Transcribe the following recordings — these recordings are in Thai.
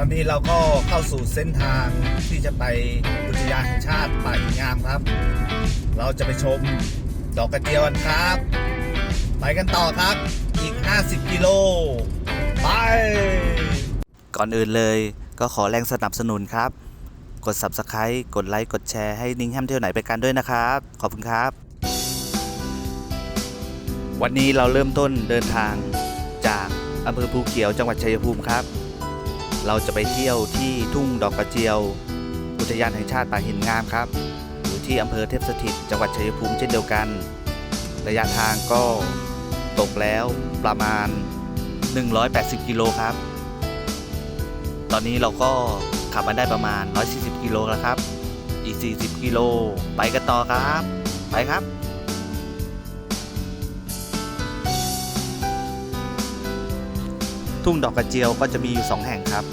ตอนนี้เราก็เข้าสู่เส้นทางที่จะไปอุทยานแห่งชาติป่าหินงามครับ เราจะไปชมดอกกระเจียวกันครับ ไปกันต่อครับ อีก 50 กิโล ไป ก่อนอื่นเลยก็ขอแรงสนับสนุนครับ กด Subscribe กดไลค์กดแชร์ให้นิ้งแฮมเที่ยวไหนไปกันด้วยนะครับ ขอบคุณครับ วันนี้เราเริ่มต้นเดินทางจากอำเภอภูเขียวจังหวัดชัยภูมิครับ เราจะไปเที่ยวที่ทุ่งดอกกระเจียว อุทยานแห่งชาติป่าหินงามครับ อยู่ที่อำเภอเทพสถิตจังหวัดชัยภูมิเช่นเดียวกัน ระยะทางก็ตกแล้วประมาณ 180 กิโลครับ ตอนนี้เราก็ขับมาได้ประมาณ 140 กิโลแล้วครับ อีก 40 กิโล ไปกันต่อครับ ไปครับ ทุ่งดอกกระเจียวก็จะมีอยู่ 2 แห่งครับ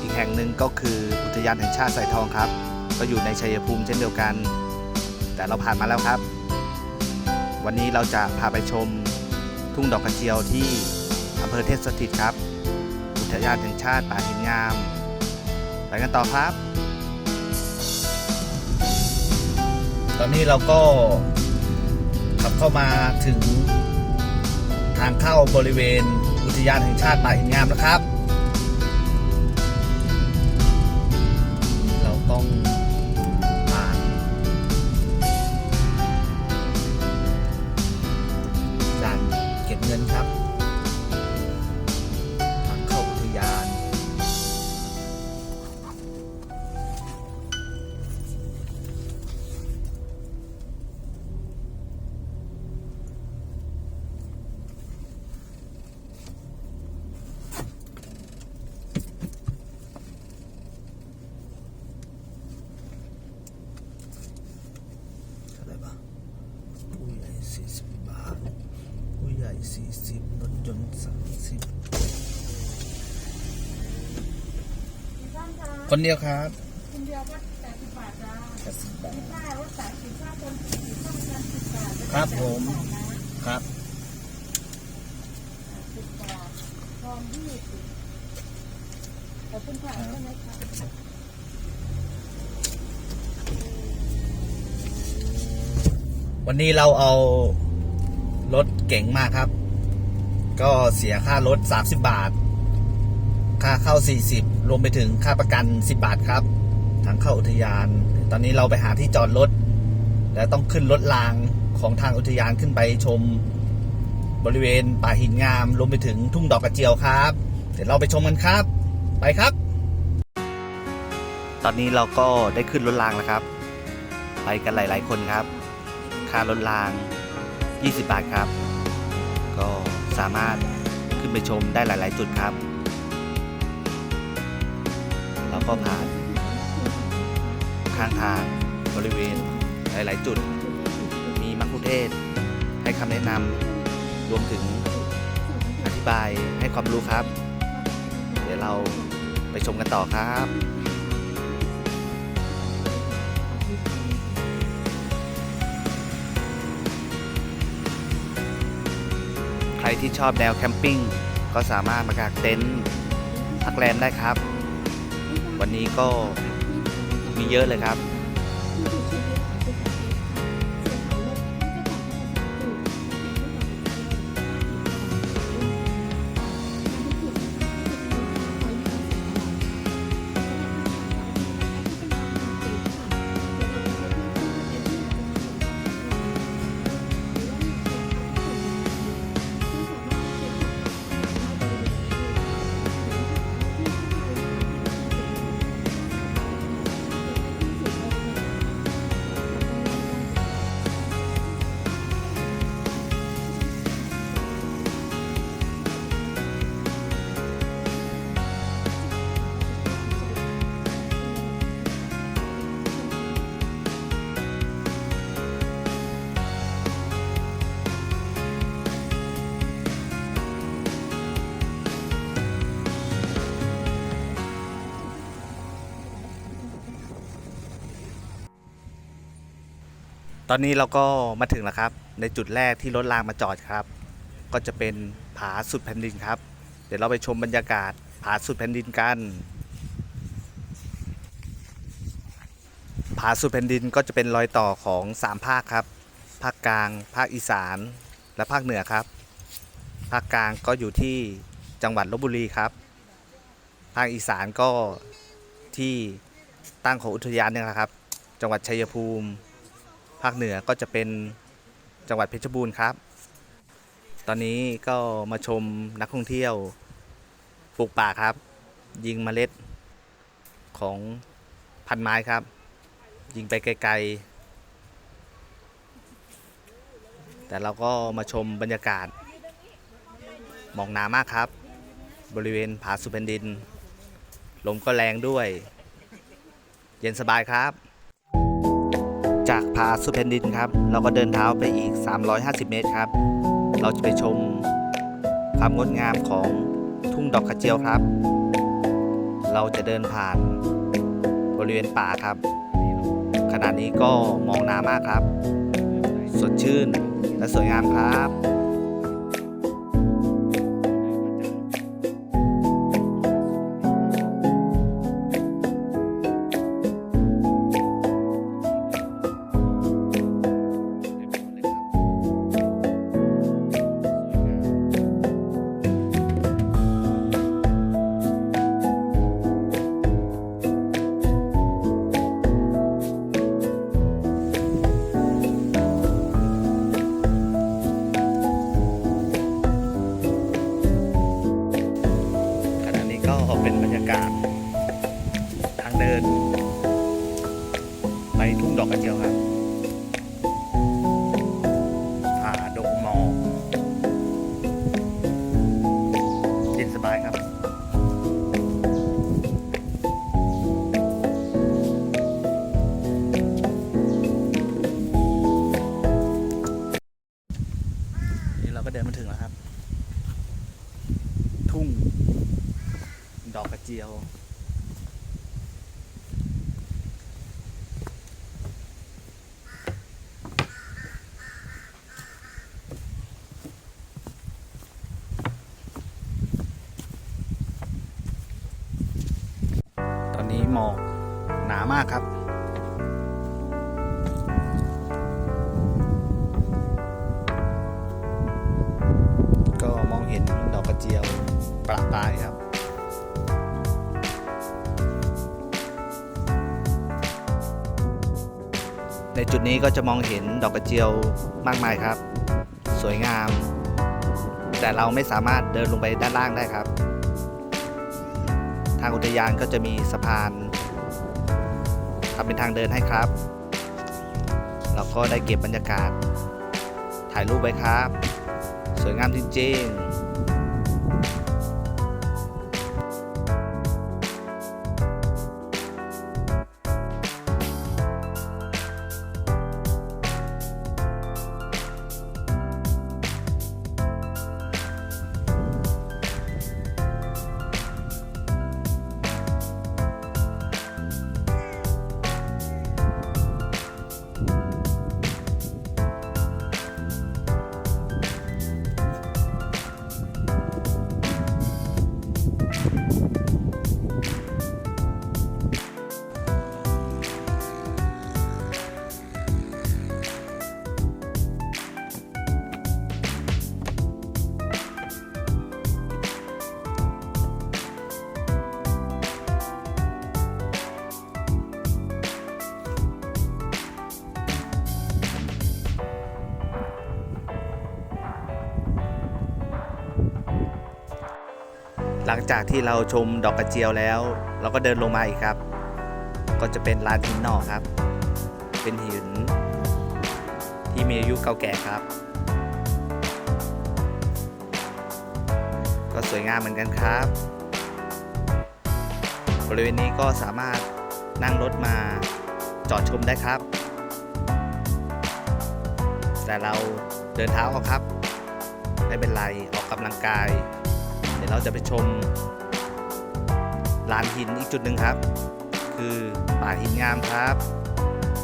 อีกแห่งหนึ่งก็คืออุทยานแห่งชาติสายทองครับ ก็อยู่ในชัยภูมิเช่นเดียวกัน แต่เราผ่านมาแล้วครับ วันนี้เราจะพาไปชมทุ่งดอกกระเจียวที่อำเภอเทพสถิตครับ อุทยานแห่งชาติป่าหินงามไปกันต่อครับ ตอนนี้เราก็ขับเข้ามาถึงทางเข้าบริเวณ ยานแห่งชาติป่าหินงามนะครับ คนเดียวครับคนเดียวก็แปดสิบบาทจ้าแปดสิบบาทค่ารถสามสิบห้าคนสี่สิบห้าคนสิบบาทครับผมสิบบาทนะครับสิบบาททองยี่สิบขอบคุณค่ะใช่ไหมคะวันนี้เราเอารถเก๋งมาครับ ก็เสียค่ารถ 30 บาท ค่าเข้า 40 รวมไปถึงค่าประกัน 10 บาทครับทางเข้าอุทยาน ตอนนี้เราไปหาที่จอดรถ แล้วต้องขึ้นรถรางของทางอุทยานขึ้นไปชมบริเวณป่าหินงาม รวมไปถึงทุ่งดอกกระเจียวครับ เดี๋ยวเราไปชมกันครับ ไปครับ ตอนนี้เราก็ได้ขึ้นรถรางแล้วครับ ไปกันหลาย ๆ คนครับ ค่ารถราง 20 บาทครับ ก็สามารถขึ้นไปชมได้หลาย ๆ จุดครับ ก็ผ่านข้างทางบริเวณหลาย ๆ จุด มีมัคคุเทศก์ให้คำแนะนำรวมถึงอธิบายให้ความรู้ครับ เดี๋ยวเราไปชมกันต่อครับใครที่ชอบแนวแคมปิ้งก็สามารถมากางเต็นท์พักแรมได้ครับ วันนี้ก็มีเยอะเลยครับ อนนี้เราก็มาถึงแล้วครับ ในจุดแรกที่รถรางมาจอดครับ ก็จะเป็นผาสุดแผ่นดินครับ เดี๋ยวเราไปชมบรรยากาศผาสุดแผ่นดินกันผาสุดแผ่นดินก็จะเป็นรอยต่อของสามภาคครับ ภาคกลาง ภาคอีสาน และภาคเหนือครับ ภาคกลางก็อยู่ที่จังหวัดลบบุรีครับ ภาคอีสานก็ที่ตั้งของอุทยานนี่ยนะครับ จังหวัดชัยภูมิ ภาคเหนือก็จะเป็นจังหวัดเพชรบูรณ์ครับ ตอนนี้ก็มาชมนักท่องเที่ยวปลูกป่าครับ ยิงเมล็ดของพันไม้ครับ ยิงไปไกลๆ แต่เราก็มาชมบรรยากาศหมองหนามากครับ บริเวณผาสุดแผ่นดิน ลมก็แรงด้วย เย็นสบายครับ จากผาสุดแผ่นดินครับ เราก็เดินเท้าไปอีก 350 เมตรครับ เราจะไปชมความงดงามของทุ่งดอกกระเจียวครับ เราจะเดินผ่านบริเวณป่าครับ ขณะนี้ก็มองน้ำมากครับ สดชื่นและสวยงามครับ ทุ่งดอกกระเจียวครับผ่าดงมอเย็นสบายครับ นี่เราก็เดินมาถึงแล้วครับ ทุ่ง ดอกกระเจียว ประปายครับในจุดนี้ก็จะมองเห็นดอกกระเจียวมากมายครับ สวยงาม แต่เราไม่สามารถเดินลงไปด้านล่างได้ครับ ทางอุทยานก็จะมีสะพานทำเป็นทางเดินให้ครับ เราก็ได้เก็บบรรยากาศ ถ่ายรูปไว้ครับ สวยงามจริงๆ ลังจากที่เราชมดอกกระเจียวแล้ว เราก็เดินลงมาอีกครับ ก็จะเป็นลานหินหนอกครับ เป็นหิน ที่มีอายุเก่าแก่ครับ ก็สวยงามเหมือนกันครับ บริเวณนี้ก็สามารถนั่งรถมาจอดชมได้ครับ แต่เราเดินเท้าเอาครับ ไม่เป็นไรออกกำลังกาย ดี๋ยวเราจะไปชมลานหินอีกจุดหนึ่งครับ คือป่าหินงามครับ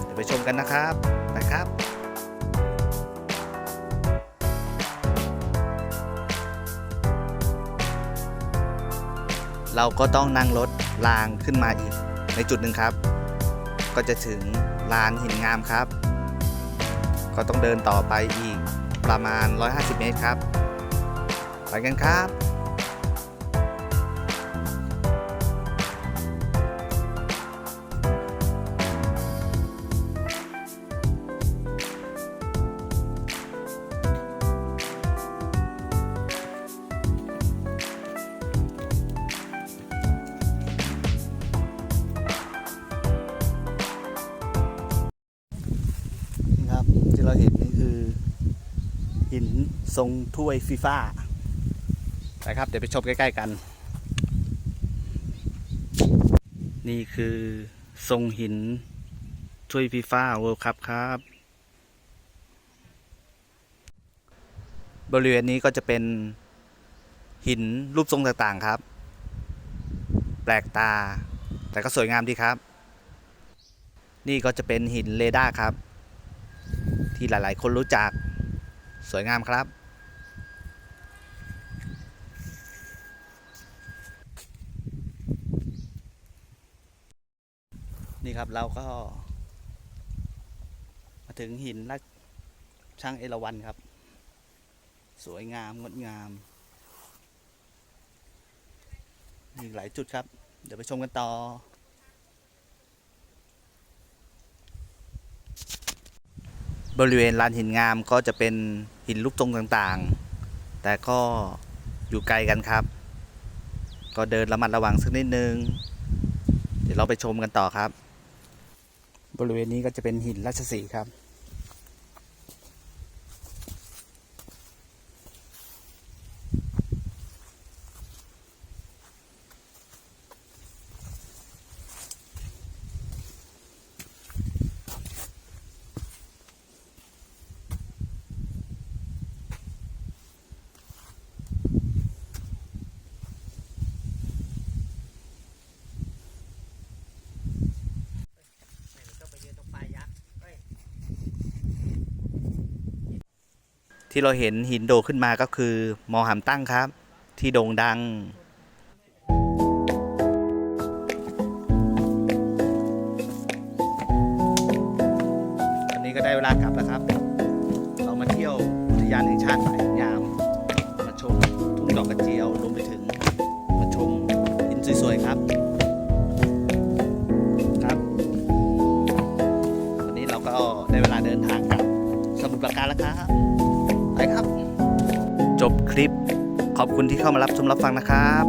เดี๋ยวไปชมกันนะครับนะครับเราก็ต้องนั่งรถรางขึ้นมาอีกในจุดหนึ่งครับ ก็จะถึงลานหินงามครับ ก็ต้องเดินต่อไปอีกประมาณ 150 เมตรครับ ไปกันครับ เราเห็นนี่คือ หินทรงถ้วยฟีฟ่าไปครับ เดี๋ยวไปชมใกล้ ๆ กัน นี่คือทรงหินถ้วยฟีฟ่าเวิลด์คัพครับ บริเวณนี้ก็จะเป็นหินรูปทรงต่างๆครับ แปลกตา แต่ก็สวยงามดีครับ นี่ก็จะเป็นหินเรดาร์ครับ ที่หลาย ๆ คนรู้จัก สวยงามครับ นี่ครับเราก็ มาถึงหินลักช่างเอราวันครับ สวยงามงดงามมีหลายจุดครับ เดี๋ยวไปชมกันต่อ บริเวณลานหินงามก็จะเป็นหินรูปทรงต่างๆ แต่ก็อยู่ไกลกันครับ ก็เดินระมัดระวังสักนิดนึง เดี๋ยวเราไปชมกันต่อครับ บริเวณนี้ก็จะเป็นหินราชสีครับ ที่เราเห็นหินโดขึ้นมาก็คือมอหามตั้งครับ ที่โด่งดัง อันนี้ก็ได้เวลากลับ ลิป ขอบคุณที่เข้ามารับชมรับฟังนะครับ